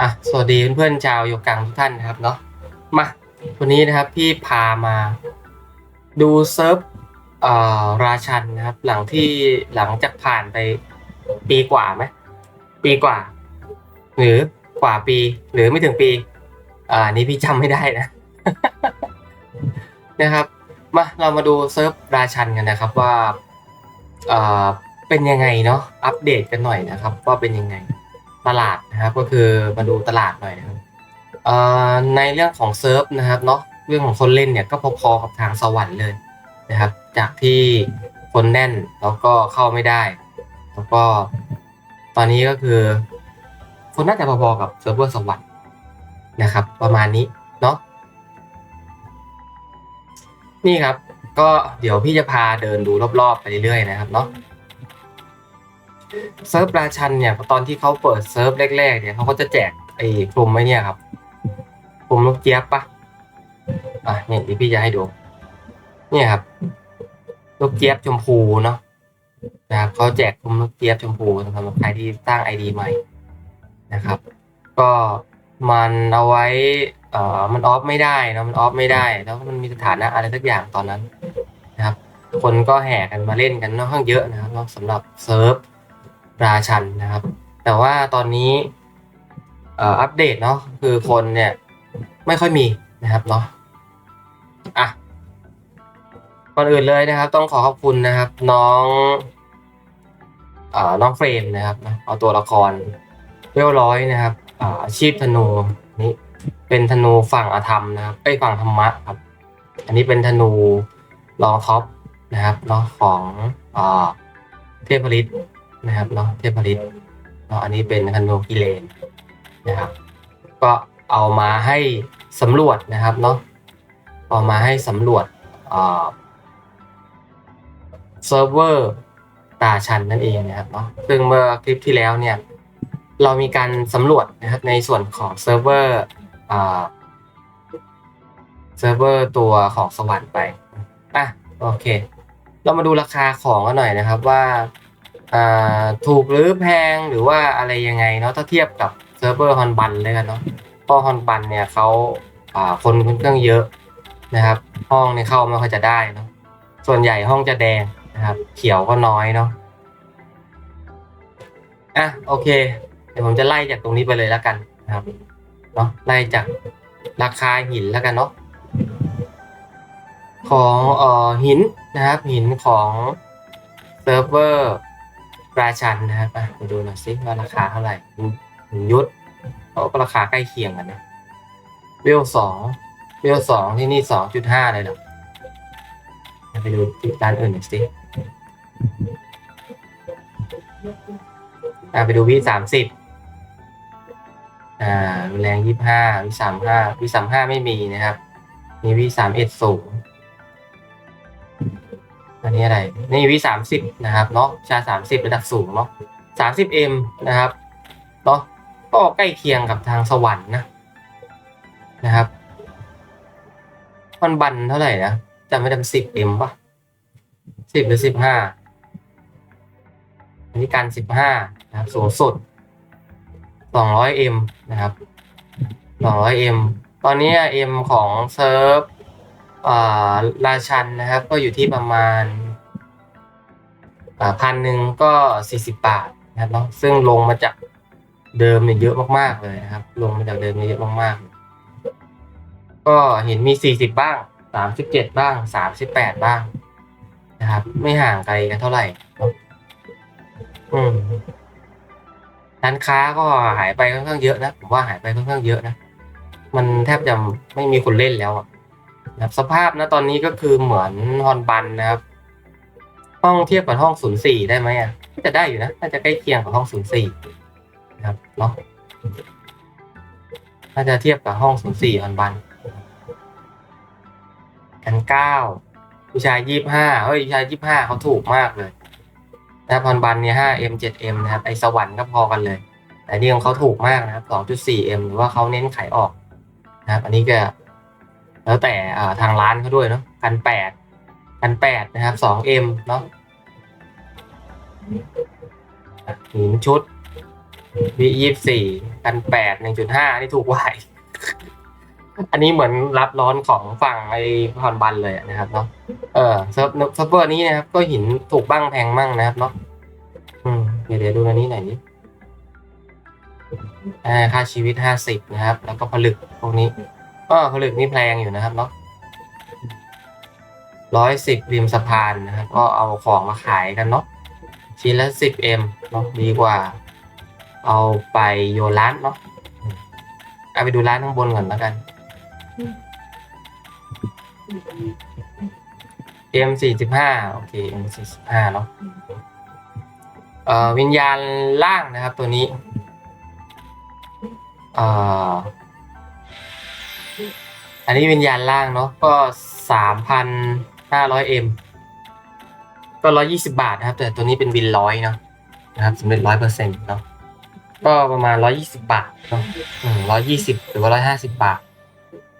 อะสวัสดีเพื่อนๆชาวโยกังทุกท่านนะครับเนาะมาวันนี้นะครับพี่พามาดูเซิร์ฟราชันนะครับ หลังที่หลังจากผ่านไปปีกว่าไหมปีกว่า หรือกว่าปี หรือไม่ถึงปี อ่านี้พี่จำไม่ได้นะนะครับมาเรามาดูเซิร์ฟราชันกันนะครับว่าเออเป็นยังไงเนาะอัปเดตกันหน่อยนะครับ ว่าเป็นยังไง ตลาดนะครับก็คือมาดูตลาดหน่อยนะครับเอ่อในเรื่องของเซิร์ฟนะครับเนาะเรื่องของคนเล่นเนี่ยก็พอๆกับทางสวรรค์เลยนะครับ จากที่คนแน่นแล้วก็เข้าไม่ได้ แล้วก็ตอนนี้ก็คือ คนน่าจะพอๆกับเซิร์ฟเวอร์สวรรค์นะครับ ประมาณนี้เนาะนี่ครับ ก็เดี๋ยวพี่จะพาเดินดูรอบๆไปเรื่อยๆนะครับเนาะ เซิร์ฟราชันเนี่ย ตอนที่เขาเปิดเซิร์ฟแรกๆเนี่ยเขาก็จะแจกไอ้กลุ่มไว้เนี่ยครับกลุ่มลูกเจี๊ยบปะอะเนี่ยเดี๋ยวพี่จะให้ดู เนี่ยครับลูกเจี๊ยบชมพูเนาะนะครับเขาแจกกลุ่มลูกเจี๊ยบชมพูสำหรับใครที่สร้างไอดีใหม่นะครับ ก็มันเอาไว้ เอ่อมันออฟไม่ได้นะมันออฟไม่ได้ แล้วมันมีสถานะอะไรสักอย่างตอนนั้นนะครับ คนก็แห่กันมาเล่นกันค่อนข้างเยอะนะครับสำหรับเซิร์ฟ ราชันนะครับ แต่ว่าตอนนี้อัปเดตเนาะคือคนเนี่ยไม่ค่อยมีนะครับเนาะอะก่อนอื่นเลยนะครับ ต้องขอขอบคุณนะครับ น้องอน้องเฟรมนะครับเอาตัวละครเรียบร้อยนะครับอาชีพธนูนี่เป็นธนูฝั่งอาธรรมนะครับไอ้ฝั่งธรรมะครับ อันนี้เป็นธนูรองท็อปนะครับเนาะของอเทพฤทธิ์ นะครับเนาะเทพฤทธิ์เนาะอันนี้เป็นคันโนกิเลนนะครับ ก็เอามาให้สำรวจนะครับเนาะเอามาให้สำรวจอ่าเซิร์ฟเวอร์ตาชันนั่นเองนะครับเนาะซึ่งเมื่อคลิปที่แล้วเนี่ยเรามีการสำรวจนะครับในส่วนของเซิร์ฟเวอร์อ่าเซิร์ฟเวอร์ตัวของสวรรค์ไปอะโอเค เรามาดูราคาของกันหน่อยนะครับว่า ถูกหรือแพงหรือว่าอะไรยังไงเนาะถ้าเทียบกับเซิร์ฟเวอร์ฮอนบันเลยกันเนาะเพราะฮอนบันเนี่ยเขาอ่าคนค่อนข้างเยอะนะครับ ห้องเนี่ยเข้าไม่ค่อยจะได้เนาะส่วนใหญ่ห้องจะแดงนะครับ เขียวก็น้อยเนาะอะโอเค เดี๋ยวผมจะไล่จากตรงนี้ไปเลยแล้วกันนะครับเนาะไล่จากราคาหินแล้วกันเนาะของเอ่อหินนะครับหินของเซิร์ฟเวอร์ ราชันนะครับมาดูหน่อยสิว่าราคาเท่าไหร่หนึ่งยุทธเขาก็ราคาใกล้เคียงกันนะเวลสองเวลสองที่นี่สองจุดห้าเลยเหรอไปดูที่ร้านอื่นหน่อยสิไปดูวีสามสิบอ่าแรงยี่ห้าวีสามห้าวีสามห้าไม่มีนะครับ มีวีสามเอ็ดสูงอั นนี้อะไรนี่วิสามสิบนะครับเนาะชาสามสิบระดับสูงเนาะสามสิบเอ็มนะครับเนาะก็ใกล้เคียงกับทางสวรรค์นะนะครับมันบันเท่าไหร่นะจำไม่ได้สิบเอ็มป่ะสิบหรือสิบห้าอันนี้การสิบห้านะครับสูงสุดสองร้อยเอ็มนะครับสองร้อยเอ็มตอนนี้เอ็มของเซิร์ฟอ่าราชันนะครับ ก็อยู่ที่ประมาณ พันหนึ่งก็สี่สิบบาทนะครับเนาะซึ่งลงมาจากเดิมเนี่ยเยอะมากๆเลยนะครับ ลงมาจากเดิมเนี่ยเยอะมากๆ ก็เห็นมีสี่สิบบ้างสามสิบเจ็ดบ้างสามสิบแปดบ้างนะครับ ไม่ห่างไกลกันเท่าไหร่อืมร้านค้าก็หายไปค่อนข้างเยอะนะผมว่าหายไปค่อนข้างเยอะนะมันแทบจะไม่มีคนเล่นแล้วอะนะครับสภาพนะตอนนี้ก็คือเหมือนฮอนบันนะครับ ห้องเทียบกับห้องศูนย์สี่ได้ไหมอะก็จะได้อยู่นะน่าจะใกล้เคียงกับห้องศูนย์สี่นะครับเนาะน่าจะเทียบกับห้องศูนย์สี่ฮอนบันกันเก้าผู้ชายยี่บห้าเฮ้ยผู้ชายยี่บห้าเขาถูกมากเลยนะครับฮอนบันเนี่ยห้าเอ็มเจ็ดเอ็มนะครับไอสวรรค์ก็พอกันเลย แต่นี่ของเขาถูกมากนะครับสองจุดสี่เอ็มหรือว่าเขาเน้นขายออกนะครับ อันนี้ก็ แล้วแต่ทางร้านเขาด้วยเนาะกันแปด กันแปดนะครับสองเอ็มเนาะหินชุดวียี่สี่กันแปดหนึ่งจุดห้านี่ถูกกว่าอีกอันนี้เหมือนรับร้อนของฝั่งไอ้พรบันเลยนะครับเนาะเออเซิร์ฟเซิร์ฟเวอร์นี้นะครับ ก็หินถูกบ้างแพงมั่งนะครับเนาะอืมเดี๋ยวเดี๋ยวดูอันนี้หน่อยนิอ่าค่าชีวิตห้าสิบนะครับ แล้วก็ผลึกพวกนี้ก็ผลึกนี่แพงอยู่นะครับเนาะ ร้อยสิบริมสะพานนะครับ ก็เอาของมาขายกันเนาะชิ้นละสิบเอ็มเนาะดีกว่า เอาไปโยร้านเนาะเอาไปดูร้านข้างบนก่อนแล้วกัน M สี่สิบห้าโอเค M สี่สิบห้าเนาะเอ่อวิญญาณล่างนะครับตัวนี้เอ่ออันนี้วิญญาณล่างเนาะก็สามพัน ห้าร้อย M ก็ร้อยี่สิบาทนะครับ แต่ตัวนี้เป็นวินร้อยเนาะนะครับสำเร็จร้อยเปอร์เซ็นต์เนาะก็ประมาณร้อยี่สิบาทเนาะร้อยี่สิบหรือว่าร้อยห้าสิบาท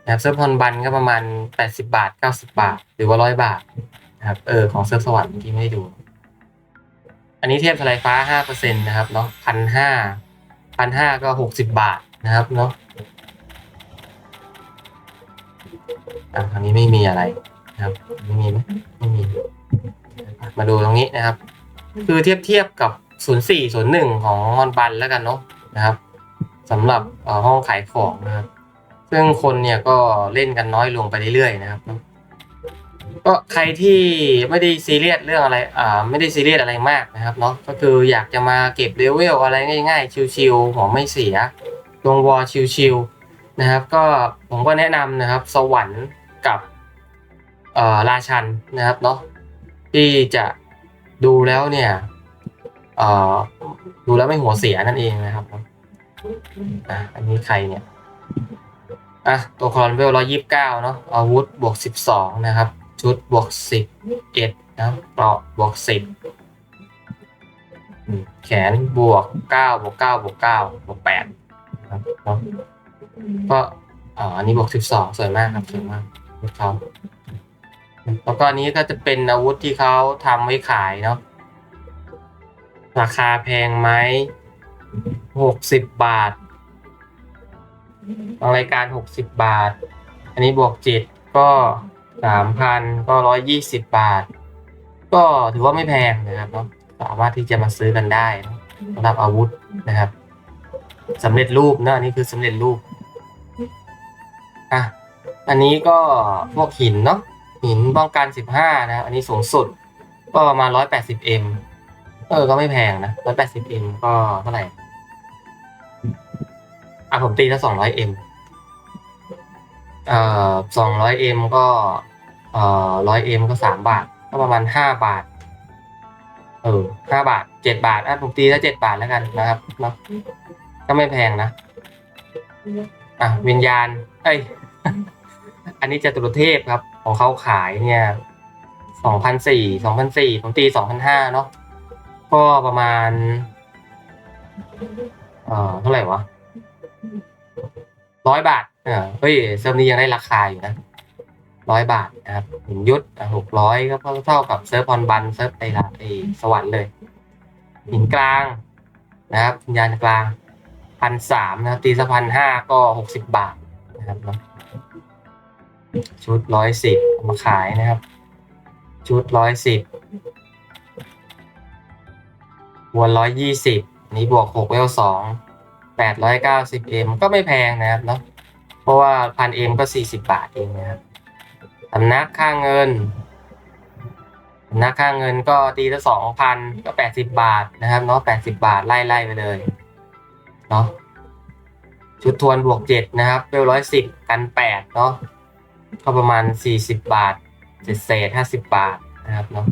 นะครับเซิร์ฟฮอนบันก็ประมาณ80บาท90บาท หรือว่า100บาทนะครับเออของเซิร์ฟสวรรค์เมื่อกี้ไม่ได้ดู อันนี้เทียบทลายฟ้า5%นะครับเนาะพันห้าพันห้าก็60บาทนะครับเนาะอะอันนี้ไม่มีอะไร นะครับไม่มีไหมไม่มีมาดูตรงนี้นะครับ คือเทียบเทียบกับ 04 01 ของฮอนบันแล้วกันเนาะนะครับสำหรับห้องขายของนะครับ ซึ่งคนเนี่ยก็เล่นกันน้อยลงไปเรื่อยๆนะครับ ก็ใครที่ไม่ได้ซีเรียสเรื่องอะไรอ่าไม่ได้ซีเรียสอะไรมากนะครับเนาะก็คืออยากจะมาเก็บเลเวลอะไรง่ายๆ ชิวๆหัวไม่เสียลงวอชิวๆนะครับ ก็ผมก็แนะนำนะครับ สวรรค์กับ ราชันนะครับเนาะที่จะดูแล้วเนี่ยเออดูแล้วไม่หัวเสียนั่นเองนะครับอะอันนี้ใครเนี่ยอะตัวคอนเวลร้อยยี่สิบเก้าเนาะอาวุธบวกสิบสองนะครับ ชุดบวกสิบเอ็ดนะเกราะบวกสิบแขนบวกเก้าบวกเก้าบวกเก้าบวกแปดนะครับเนาะก็อ่าอันนี้บวกสิบสองสวยมากครับสวยมากอาวุธเขา แล้วก็นนี้ก็จะเป็นอาวุธที่เขาทำไว้ขายเนาะราคาแพงไหมหกสิบบาทบางรายการ60บบาท อันนี้บวกเจ็ดก็สามพันก็ร้อยยี่สิบบาท ก็ถือว่าไม่แพงนะครับเนาะสามารถที่จะมาซื้อกันได้สำหรับอาวุธนะครับสำเร็จรูปนะอันนี้คือสำเร็จรูปอะอันนี้ก็พวกหินเนาะ หินป้องกัน15นะ อันนี้สูงสุด ก็ประมาณ 180m เออ ก็ไม่แพงนะ 180m ก็เท่าไหร่ อะผมตีละสองร้อยเอ็มเอ่อสองร้อยเอ็มก็เอ่อร้อยเอ็มก็สามบาท ก็ประมาณห้าบาท เออห้าบาทเจ็ดบาท อะผมตีละเจ็ดบาทแล้วกันนะครับเนาะก็ไม่แพงนะ อะวิญญาณ เอ้ย อันนี้จตุรเทพครับ ของเขาขายเนี่ยสองพันสี่สองพันสี่ผมตีสองพันห้าเนาะก็ประมาณ เอ่อเท่าไหร่วะร้อยบาทเออเฮ้ยเซิร์ฟนี้ยังได้ราคาอยู่นะร้อยบาทนะครับหินยุทธหกร้อยก็เท่ากับเซิร์ฟพรบันเซิร์ฟไอละไอสวรรค์เลยหินกลางนะครับวิญญาณกลางพันสามนะครับตีสักพันห้าก็หกสิบบาทนะครับเนาะ ชุดร้อยสิบมาขายนะครับ ชุดร้อยสิบวนร้อยยี่สิบนี้บวกหกเวลสอง 890M ก็ไม่แพงนะครับเนาะเพราะว่าพันเอ็มก็40บบาทเองนะครับสำนักค่าเงินสำนักค่าเงินก็ตีละ2,000ก็80บบาทนะครับเนาะ80บาทไล่ไล่ไปเลยเนาะชุดทวนบวก7นะครับเวลร้อยสิบกัน8เนาะ ก็ประมาณ40บาทเศษเศษ50บาทนะครับเนาะ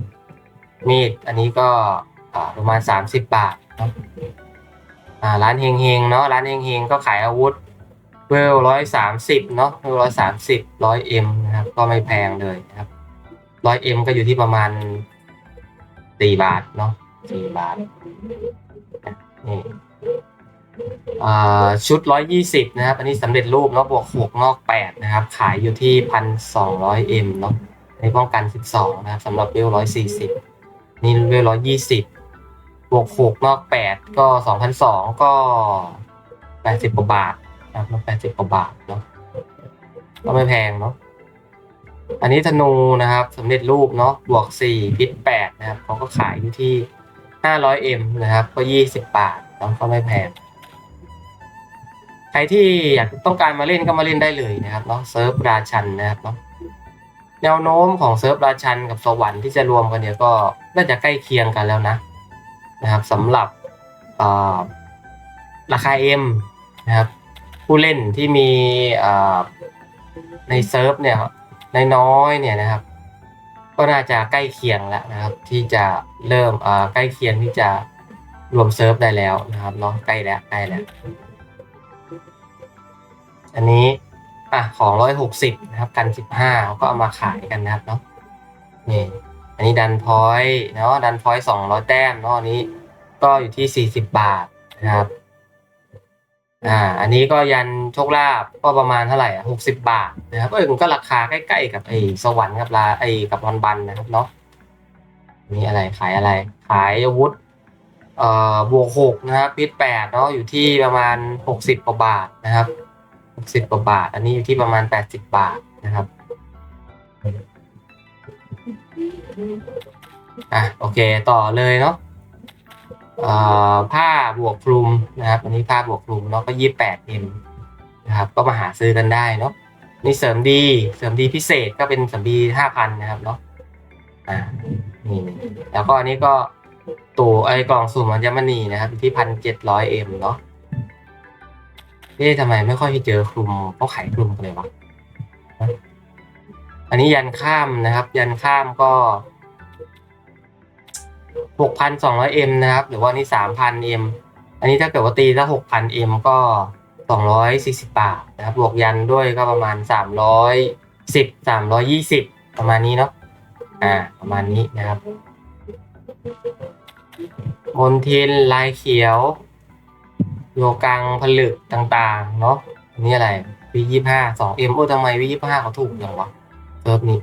มีดอันนี้ก็ประมาณ30บาทเนาะร้านเฮงเฮงเนาะร้านเฮงเฮงก็ขายอาวุธเวลร้อยสามสิบเนาะเวลร้อยสามสิบร้อยเอ็มนะครับ ก็ไม่แพงเลยนะครับร้อยเอ็มก็อยู่ที่ประมาณสี่บาทเนาะสี่บาทนี่ ชุดร้อยยี่สิบนะครับ อันนี้สำเร็จรูปเนาะบวกหกนอกแปดนะครับ ขายอยู่ที่พันสองร้อยเอ็มเนาะในป้องกันสิบสองนะครับสำหรับเวลร้อยสี่สิบนี่เวลร้อยยี่สิบบวกหกนอกแปดก็สองพันสองก็แปดสิบกว่าบาทนะครับแปดสิบกว่าบาทเนาะก็ไม่แพงเนาะอันนี้ธนูนะครับสำเร็จรูปเนาะบวกสี่พิษแปดนะครับเขาก็ขายอยู่ที่ห้าร้อยเอ็มนะครับ ก็ยี่สิบบาทเนาะก็ไม่แพง ใครที่อยากต้องการมาเล่นก็มาเล่นได้เลยนะครับเนาะเซิร์ฟราชันนะครับเนาะแนวโน้มของเซิร์ฟราชันกับสวรรค์ที่จะรวมกันเนี่ยก็น่าจะใกล้เคียงกันแล้วนะนะครับสำหรับอ่าราคา M นะครับผู้เล่นที่มีอ่าในเซิร์ฟเนี่ยนน้อยเนี่ยนะครับ ก็น่าจะใกล้เคียงแล้วนะครับ ที่จะเริ่มอ่าใกล้เคียงที่จะรวมเซิร์ฟได้แล้วนะครับเนาะใกล้แล้วใกล้แล้ว อันนี้อะของร้อยหกสิบนะครับ กันสิบห้าเขาก็เอามาขายกันนะครับเนาะนี่อันนี้ดันพอยต์เนาะดันพอยต์สองร้อยแต้มเนาะอันนี้ก็อยู่ที่สี่สิบบาทนะครับอ่าอันนี้ก็ยันโชคลาภก็ประมาณเท่าไหร่อะหกสิบบาทนะครับเออมันก็ราคาใกล้ๆกับไอ้สวรรค์กับลาไอ้กับรอนบันนะครับเนาะนี่อะไรขายอะไร ขายอาวุธเอ่อบวกหกนะครับพิษแปดเนาะอยู่ที่ประมาณหกสิบกว่าบาทนะครับ หกสิบกว่าบาท อันนี้อยู่ที่ประมาณแปดสิบบาทนะครับอะโอเคต่อเลยเนาะอ่อผ้าบวกคลุมนะครับ อันนี้ผ้าบวกคลุมเนาะก็ยี่แปดเอ็มนะครับ ก็มาหาซื้อกันได้เนาะนี่เสริมดีเสริมดีพิเศษก็เป็นเสริมดีห้าพันนะครับเนาะอ่านี่แล้วก็อันนี้ก็ตัวไอ้กล่องสุ่มอัญมณีนะครับที่พันเจ็ดร้อยเอ็มเนาะ เอ๊ะทำไมไม่ค่อยเจอคลุมเขาขายคลุมกันเลยวะอันนี้ยันข้ามนะครับ ยันข้ามก็หกพันสองร้อยเอ็มนะครับ หรือว่านี่สามพันเอ็มอันนี้ถ้าเกิดว่าตีถ้าหกพันเอ็มก็สองร้อยสี่สิบบาทนะครับ บวกยันด้วยก็ประมาณสามร้อยสิบสามร้อยยี่สิบประมาณนี้เนาะอ่า ประมาณนี้นะครับมนทินลายเขียว โยกังผลึกต่างๆ เนาะอันนี่อะไรวียี่ห้าสองเอ็มโอ้ทำไมวียี่ห้าเขาถูกอย่างวะเซิร์ฟนี้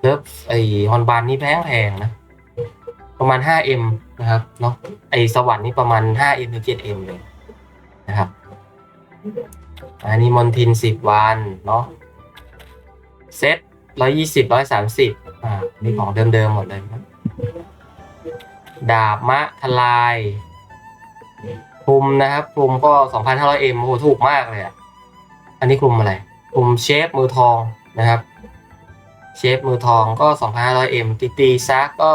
เซิร์ฟไอฮอนบานนี่แพงแพงนะ ประมาณห้าเอ็มนะครับเนาะไอสวรรค์นี่ประมาณห้าเอ็มถึงเจ็ดเอ็มเลยนะครับอันนี้มอนทินสิบวันเนาะเซตร้อยยี่สิบร้อยสามสิบอ่านี่ของเดิมๆหมดเลยนะดาบมะทลาย คลุมนะครับคลุมก็ 2,500M โอ้โหถูกมากเลยอะอันนี้คลุมอะไรคลุมเชฟมือทองนะครับ เชฟมือทองก็ 2,500M ตีตีซักก็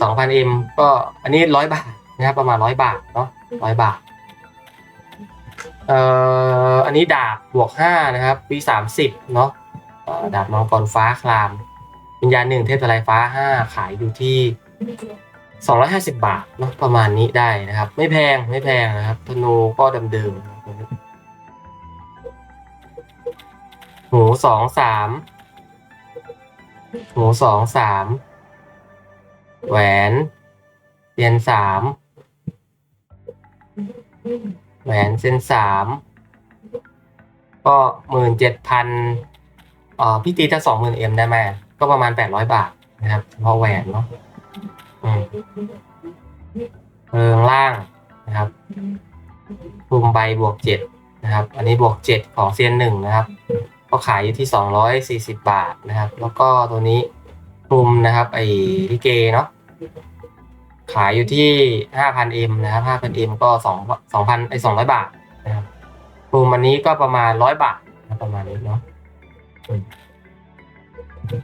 2,000M ก็อันนี้ร้อยบาทนะครับประมาณร้อยบาทเนาะร้อยบาทเอ่ออันนี้ดาบบวกห้านะครับปีสามสิบเนาะดาบมังกรฟ้าคลามวิญญาณหนึ่งเทพทลายฟ้าห้าขายอยู่ที่ สองร้อยห้าสิบาทเนาะประมาณนี้ได้นะครับ ไม่แพงไม่แพงนะครับธนูก็ดำเดิมหูสองสามหูสองสามแหวนเซียนสามแหวนเส้นสามก็หมื่นเจ็ดพันอ่อพี่ตีถ้าสองหมื่นเอ็มได้ไหมก็ประมาณแปดร้อยบาทนะครับเฉพาะแหวนเนาะ มเพิงล่างนะครับคลุมใบบวกเจ็ดนะครับ อันนี้บวกเจ็ดของเซียนหนึ่งนะครับ ก็ขายอยู่ที่สองร้อยสี่สิบาทนะครับ แล้วก็ตัวนี้คลุมนะครับ ไอ้ลิเกเนาะขายอยู่ที่ห้าพันเอ็มนะครับห้าพันเอ็มก็สองสองพันไอ้สองร้อยบาทนะครับคลุมอันนี้ก็ประมาณร้อยบาทนะประมาณนี้เนาะ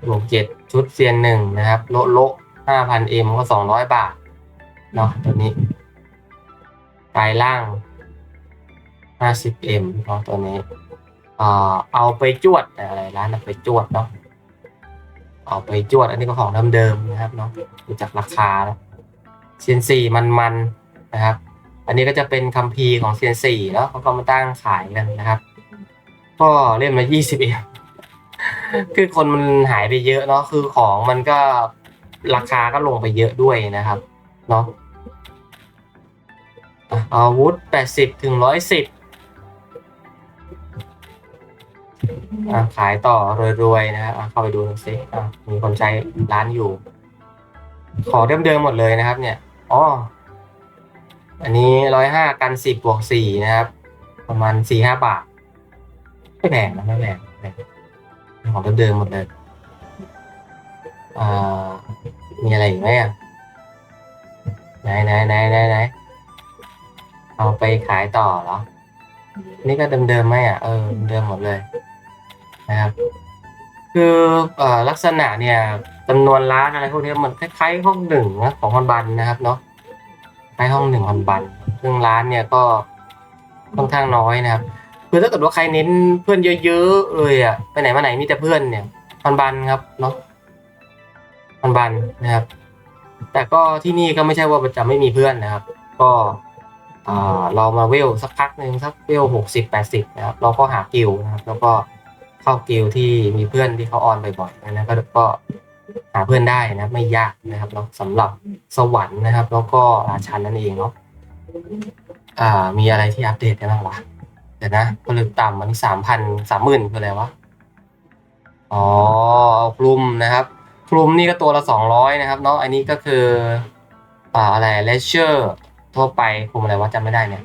บวกเจ็ดชุดเซียนหนึ่งนะครับ โลโล ห้าพันเอ็มก็สองร้อยบาทเนาะตัวนี้ปลายล่างห้าสิบเอ็มเนาะตัวนี้เอาไปจวดอะไรร้านไปจวดเนาะเอาไปจวด อันนี้ก็ของเดิมๆนะครับเนาะดูจากราคาแล้วเซียนสี่มันๆนะครับ อันนี้ก็จะเป็นคัมภีร์ของเซียนสี่เนาะเขาก็มาตั้งขายกันนะครับ ก็เล่นมายี่สิบเอ็มคือคนมันหายไปเยอะเนาะคือของมันก็ ราคาก็ลงไปเยอะด้วยนะครับเนาะอาวุธแปดสิบถึงร้อยสิบขายต่อรวยๆนะครับอะเข้าไปดูหน่อยสิมีคนใช้ร้านอยู่ ขอเดิมๆหมดเลยนะครับ เนี่ยอ๋ออันนี้ร้อยห้ากันสิบบวกสี่นะครับ ประมาณสี่ห้าบาทไม่แพงนะไม่แพงไม่ของเดิมๆหมดเลยอ่า มีอะไรอีกไหมอะไหนไหนไหนไหนไหนเอาไปขายต่อเหรอ นี่ก็เดิมๆไหมอะเออเดิมหมดเลยนะครับ คืออลักษณะเนี่ยจำนวนร้านอะไรพวกนี้มันคล้ายๆห้องหนึ่งนะของฮอนบันนะครับเนาะคล้ายห้องหนึ่งฮอนบันซึ่งร้านเนี่ยก็ค่อนข้างน้อยนะครับคือถ้าเกิดว่าใครเน้นเพื่อนเยอะๆเลยอะไปไหนมาไหนมีแต่เพื่อนเนี่ยฮอนบันครับเนาะ ฮอนบันนะครับ แต่ก็ที่นี่ก็ไม่ใช่ว่าจะไม่มีเพื่อนนะครับ ก็อ่าเรามาเวลสักพักหนึ่งสักเวลหกสิบแปดสิบนะครับเราก็หากิลนะครับ แล้วก็เข้ากิลที่มีเพื่อนที่เขาออนบ่อยๆนะก็ก็หาเพื่อนได้นะไม่ยากนะครับเนาะสำหรับสวรรค์นะครับ แล้วก็ราชันนั่นเองเนาะอ่า มีอะไรที่อัปเดตได้บ้างวะเดี๋ยวนะผลึกต่ำอันมีสามพันสามหมื่นคืออะไรวะอ๋อเอาคลุมนะครับ คลุมนี่ก็ตัวละสองร้อยนะครับเนาะอันนี้ก็คืออ่าอะไรเลเชอร์ทั่วไปคลุมอะไรวะจำไม่ได้เนี่ย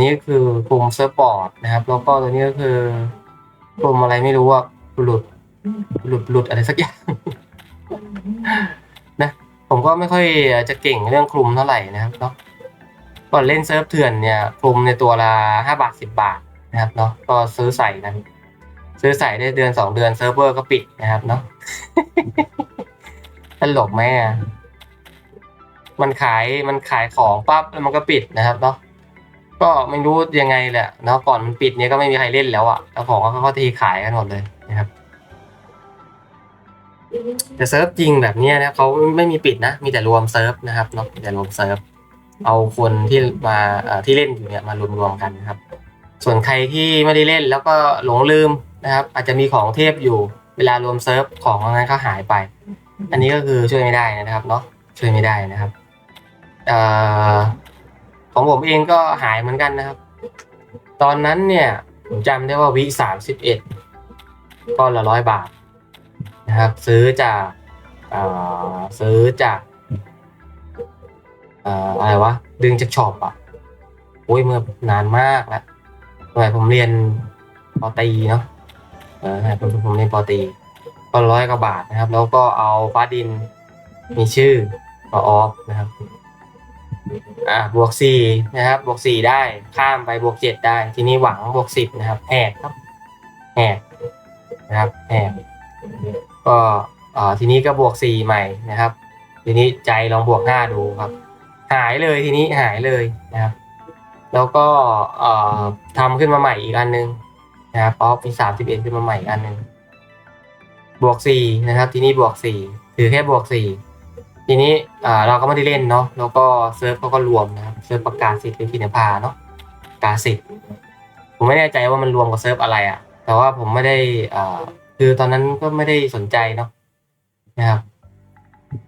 นี่คือคลุมเซิร์ฟบอร์ดนะครับ แล้วก็ตัวนี้ก็คือคลุมอะไรไม่รู้ว่าหลุดหลุดหลุดอะไรสักอย่างนะผมก็ไม่ค่อยจะเก่งเรื่องคลุมเท่าไหร่นะครับเนาะก่อนเล่นเซิร์ฟเถื่อนเนี่ยคลุมในตัวละห้าบาทสิบบาทนะครับเนาะก็ซื้อใส่กัน ซื้อใส่ได้เดือนสองเดือนเซิร์ฟเวอร์ก็ปิดนะครับเนาะตลกไหมอะมันขายมันขายของปั๊บแล้วมันก็ปิดนะครับเนาะก็ไม่รู้ยังไงแหละเนาะก่อนมันปิดเนี่ยก็ไม่มีใครเล่นแล้วอะแล้วของก็เขาทีขายกันหมดเลยนะครับ แต่เซิร์ฟจริงแบบเนี้ยนะเขาไม่มีปิดนะ มีแต่รวมเซิร์ฟนะครับเนาะมีแต่รวมเซิร์ฟเอาคนที่มาที่เล่นอยู่เนี่ยมารวมรวมๆกันนะครับ ส่วนใครที่ไม่ได้เล่นแล้วก็หลงลืม นะครับ อาจจะมีของเทพอยู่เวลารวมเซิร์ฟของนั้นก็หายไป อันนี้ก็คือช่วยไม่ได้นะครับเนาะช่วยไม่ได้นะครับออของผมเองก็หายเหมือนกันนะครับ ตอนนั้นเนี่ยผมจำได้ว่าวิสามสิบเอ็ดก้อนละร้อยบาทนะครับ ซื้อจากอซื้อจากอะไรวะดึงจากช็อปอะโอ้ยเมื่อนานมากแล้วสมัยผมเรียนปอตีเนาะ เออผมผมเรียนปอตรีก็ร้อยกว่าบาทนะครับ แล้วก็เอาฟ้าดินมีชื่อมาออฟนะครับอ่าบวกสี่นะครับ บวกสี่ได้ข้ามไปบวกเจ็ดได้ ทีนี้หวังบวกสิบนะครับแหกครับแหกนะครับแหกก็อ่าทีนี้ก็บวกสี่ใหม่นะครับ ทีนี้ใจลองบวกห้าดูครับ หายเลยทีนี้หายเลยนะครับ แล้วก็เอ่อทำขึ้นมาใหม่อีกอันนึง นะครับออฟมีสามสิบเอ็ดขึ้นมาใหม่อันหนึ่งบวกสี่นะครับ ทีนี้บวกสี่ถือแค่บวกสี่ทีนี้อ่าเราก็ไม่ได้เล่นเนาะแล้วก็เซิร์ฟเขาก็รวมนะครับเซิร์ฟประกาศสิทธิ์เป็นกินพาเนาะประกาศสิทธิ์ผมไม่แน่ใจว่ามันรวมกับเซิร์ฟอะไรอะ่ะ แต่ว่าผมไม่ได้อ่าคือตอนนั้นก็ไม่ได้สนใจเนาะนะครับ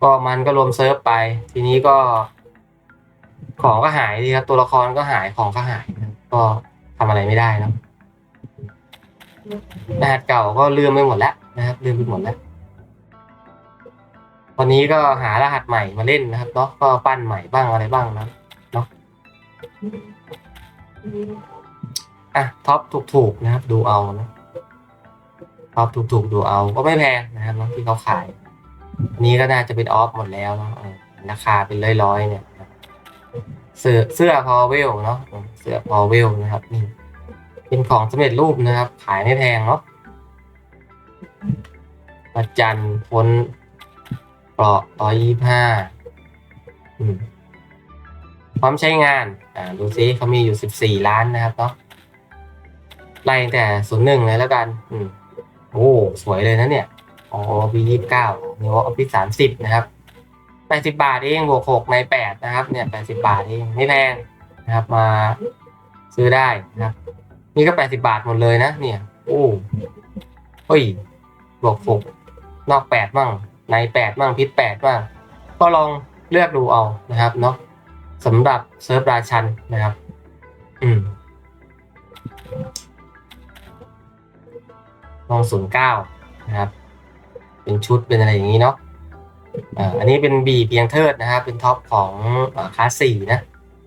ก็มันก็รวมเซิร์ฟไป ทีนี้ก็ ของก็หายดีครับตัวละครก็หายของก็หาย ก็ทำอะไรไม่ได้นะ รหัสเก่าก็ลืมไปหมดแล้วนะครับลืมไปหมดแล้วตอนนี้ก็หารหัสใหม่มาเล่นนะครับเนาะก็ปั้นใหม่บ้างอะไรบ้างนะเนาะอะท็อปถูกๆนะครับ ดูเอานะท็อปถูกๆดูเอาก็ไม่แพงนะครับเนาะที่เขาขาย นี้ก็น่าจะเป็นออฟหมดแล้วเนาะราคาเป็นร้อยๆเนี่ยเสื้อเสื้อพอเวลเนาะเสื้อพอเวลนะครับนี่ เป็นของสำเร็จรูปนะครับ ขายไม่แพงเนาะประจันพ้นเปราะร้อยยี่ห้าพร้อมใช้งาน อ่า ดูซิเขามีอยู่สิบสี่ล้านนะครับเนาะไล่แต่ศูนย์หนึ่งเลยแล้วกัน อืม โอ้ สวยเลยนะเนี่ยอ๋อปียี่สิบเก้านี่ว่าออฟฟิศสามสิบนะครับแปดสิบบาทเองบวกหกในแปดนะครับ เนี่ยแปดสิบาทเองไม่แพงนะครับ มาซื้อได้นะครับ นี่ก็แปดสิบาทหมดเลยนะเนี่ย โอ้เฮ้ยบวกหกนอกแปดบ้างในแปดบ้างพิษแปดบ้างก็ลองเลือกดูเอานะครับเนาะสำหรับเซิร์ฟราชันนะครับ อืมลองศูนย์เก้านะครับ เป็นชุดเป็นอะไรอย่างนี้เนาะอ่าอันนี้เป็นบีเพียงเทิดนะครับ เป็นท็อปของคลาสสี่นะ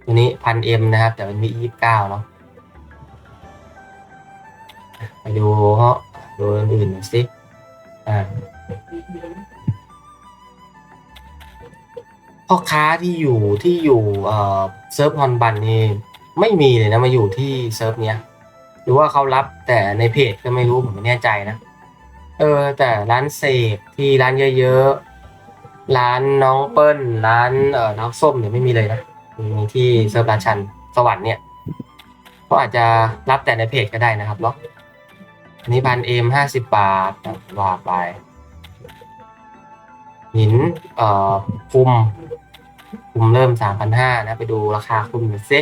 ตัวนี้พันเอ็มนะครับ แต่มันมียี่สิบเก้าเนาะ ไปดูเฮาะดูอื่นสิอ่าพ่อค้าที่อยู่ที่อยู่เอ่อเซิร์ฟฮอนบันนี่ไม่มีเลยนะมาอยู่ที่เซิร์ฟเนี้ยหรือว่าเขารับแต่ในเพจก็ไม่รู้ผมไม่แน่ใจนะ เออ แต่ร้านเสกที่ร้านเยอะๆ ร้านน้องเปิ้ลร้านเอ่อน้องส้มเนี่ยไม่มีเลยนะมีที่เซิร์ฟราชันสวรรค์เนี่ยก็อาจจะรับแต่ในเพจก็ได้นะครับเนาะ อันนี้พันเอ็มห้าสิบบาทว่าไป หินเอ่อคุม คุมเริ่มสามพันห้านะ ไปดูราคาคุมหน่อยสิ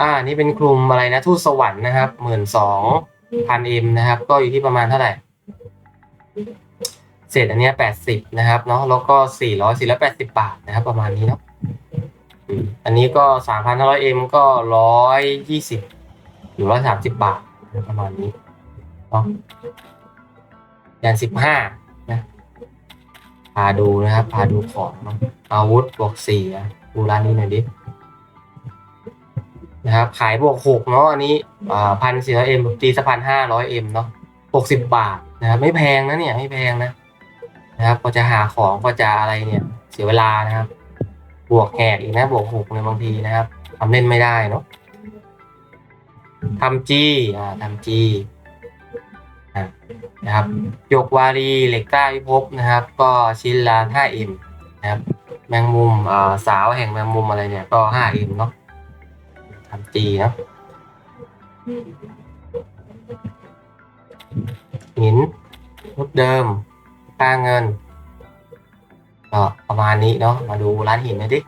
อ่า นี่เป็นคลุมอะไรนะ ทูตสวรรค์นะครับหมื่นสองพันเอ็มนะครับ ก็อยู่ที่ประมาณเท่าไหร่ เศษอันเนี้ยแปดสิบนะครับเนาะ แล้วก็สี่ร้อยสี่ร้อยแปดสิบบาทนะครับ ประมาณนี้เนาะอันนี้ก็สามพันห้าร้อยเอ็มก็ร้อยยี่สิบหรือร้อยสามสิบบาทประมาณนี้ เนาะยันสิบห้านะพาดูนะครับพาดูของเนอะอาวุธบวกสี่อะดูร้านนี้หน่อยดินะครับขายบวกหกเนาะอันนี้อ่าพันสี่ร้อยเอ็มตีสักพันห้าร้อยเอ็มเนาะหกสิบบาทนะครับไม่แพงนะเนี่ยไม่แพงนะนะครับก็จะหาของก็จะอะไรเนี่ยเสียเวลานะครับ บวกแหกอีกนะบวกหกในยบางทีนะครับทำเล่นไม่ได้เนาะทำจี้อ่าทำจี้ นะครับยกวารีเหล็กใต้พิภพนะครับ ก็ชิ้นละ 5M นะครับ แมงมุมอ่าสาวแห่งแมงมุมอะไรเนี่ยก็ 5M เนาะทำจีเนาะหินรูปเดิมค่าเงินก็ประมาณนี้เนาะมาดูร้านหินหน่อยดิ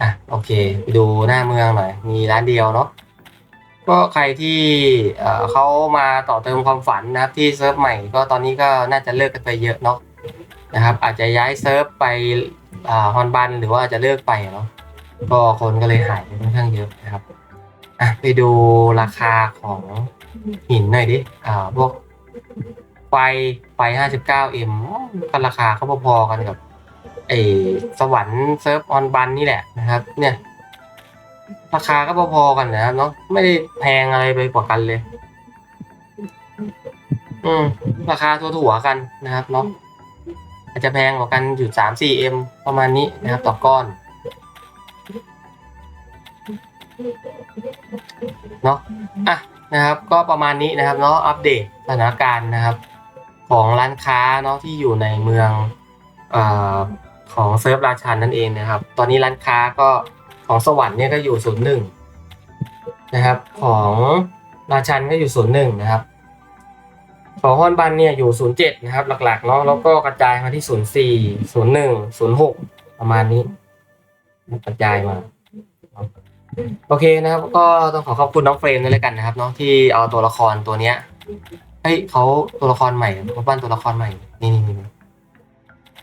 อะโอเค ไปดูหน้าเมืองหน่อย มีร้านเดียวเนาะก็ใครที่เอ่อเขามาต่อเติมความฝันนะครับที่เซิร์ฟใหม่ก็ตอนนี้ก็น่าจะเลิกกันไปเยอะเนาะนะครับ อาจจะย้ายเซิร์ฟไปอ่าฮอนบันหรือว่าอาจจะเลิกไปเนาะก็คนก็เลยหายไปค่อนข้างเยอะนะครับอะไปดูราคาของหินหน่อยดิอ่าพวกไฟไฟ 59M ก็ราคาเขาพอๆกันกับ ไอสวรรค์เซิร์ฟออนบันนี่แหละนะครับ เนี่ย ราคาก็พอๆกันนะครับเนาะไม่ได้แพงอะไรไปกว่ากันเลย อืม ราคาถั่วๆกันนะครับเนาะอาจจะแพงกว่ากันอยู่สามสี่เอ็มประมาณนี้นะครับ ต่อก้อนเนาะอะนะครับ ก็ประมาณนี้นะครับเนาะอัปเดตสถานการณ์นะครับ ของร้านค้าเนาะที่อยู่ในเมืองเอ่อ ของเซิร์ฟราชันนั่นเองนะครับ ตอนนี้ร้านค้าก็ของสวรรค์เนี่ยก็อยู่ศูนย์หนึ่งนะครับ ของราชันก็อยู่ศูนย์หนึ่งนะครับของฮอนบันเนี่ยอยู่ศูนย์เจ็ดนะครับ หลักๆเนาะแล้วก็กระจายมาที่ศูนย์สี่ศูนย์หนึ่งศูนย์หกประมาณนี้กระจายมาโอเคนะครับ ก็ต้องขอขอบคุณน้องเฟรมด้วยแล้วกันนะครับเนาะที่เอาตัวละครตัวเนี้ยเฮ้ยเขาตัวละครใหม่เขาปั้นตัวละครใหม่ นี่นี่นี่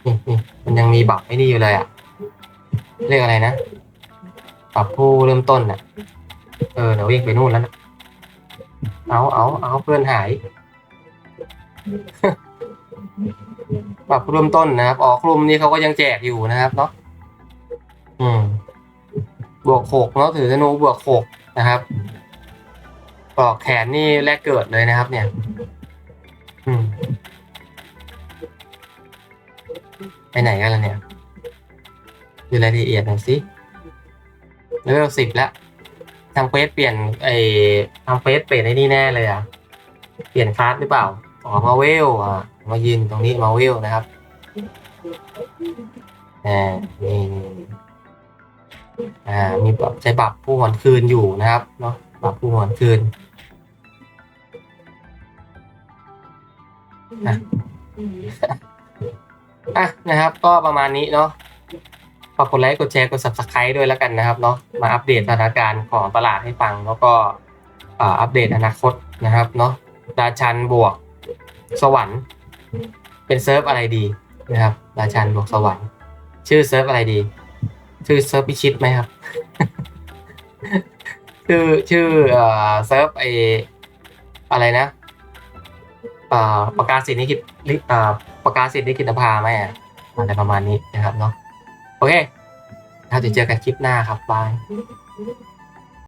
นี่นี่มันยังมีบัฟไอ้นี่อยู่เลยอะ เรียกอะไรนะบัฟผู้เริ่มต้นอะ เออเดี๋ยววิ่งไปนู่นแล้วนะเอาเอาเอาเพื่อนหายปรับเริ่มต้นนะครับ ออกกลุ่มนี้เขาก็ยังแจกอยู่นะครับเนาะอืม บวกหกเนาะถือธนูบวกหกนะครับปลอกแขนนี่แรกเกิดเลยนะครับ เนี่ย ไปไหนกันล่ะเนี่ยดูรายละเอียดหน่อยสิเลเวลสิบแล้วทางเฟสเปลี่ยนไอ้ทางเฟสเปลี่ยนไอ้นี่แน่เลยอะ เปลี่ยนคลาสหรือเปล่าออกมาเวลอะ มายืนตรงนี้มาเวลนะครับอ่านี่อ่า มีแบบใช้บับผู้หวนคืนอยู่นะครับเนาะบับผู้หวนคืนอะ อะนะครับ ก็ประมาณนี้เนาะฝากกดไลค์กดแชร์กด subscribe ด้วยแล้วกันนะครับเนาะมาอัปเดตสถานการณ์ของตลาดให้ฟัง แล้วก็อัปเดตอนาคตนะครับเนาะราชันบวกสวรรค์ เป็นเซิร์ฟอะไรดีนะครับราชันบวกสวรรค์ ชื่อเซิร์ฟอะไรดี ชื่อเซิร์ฟพิชิตไหมครับชื่อชื่อเซิร์ฟไออะไรนะอ่าประกาศสินิกิตลิอ่า ประกาศสิทธินิกิตภาไหมอะอะไรประมาณนี้นะครับเนาะโอเคเราจะเจอกันคลิปหน้าครับบาย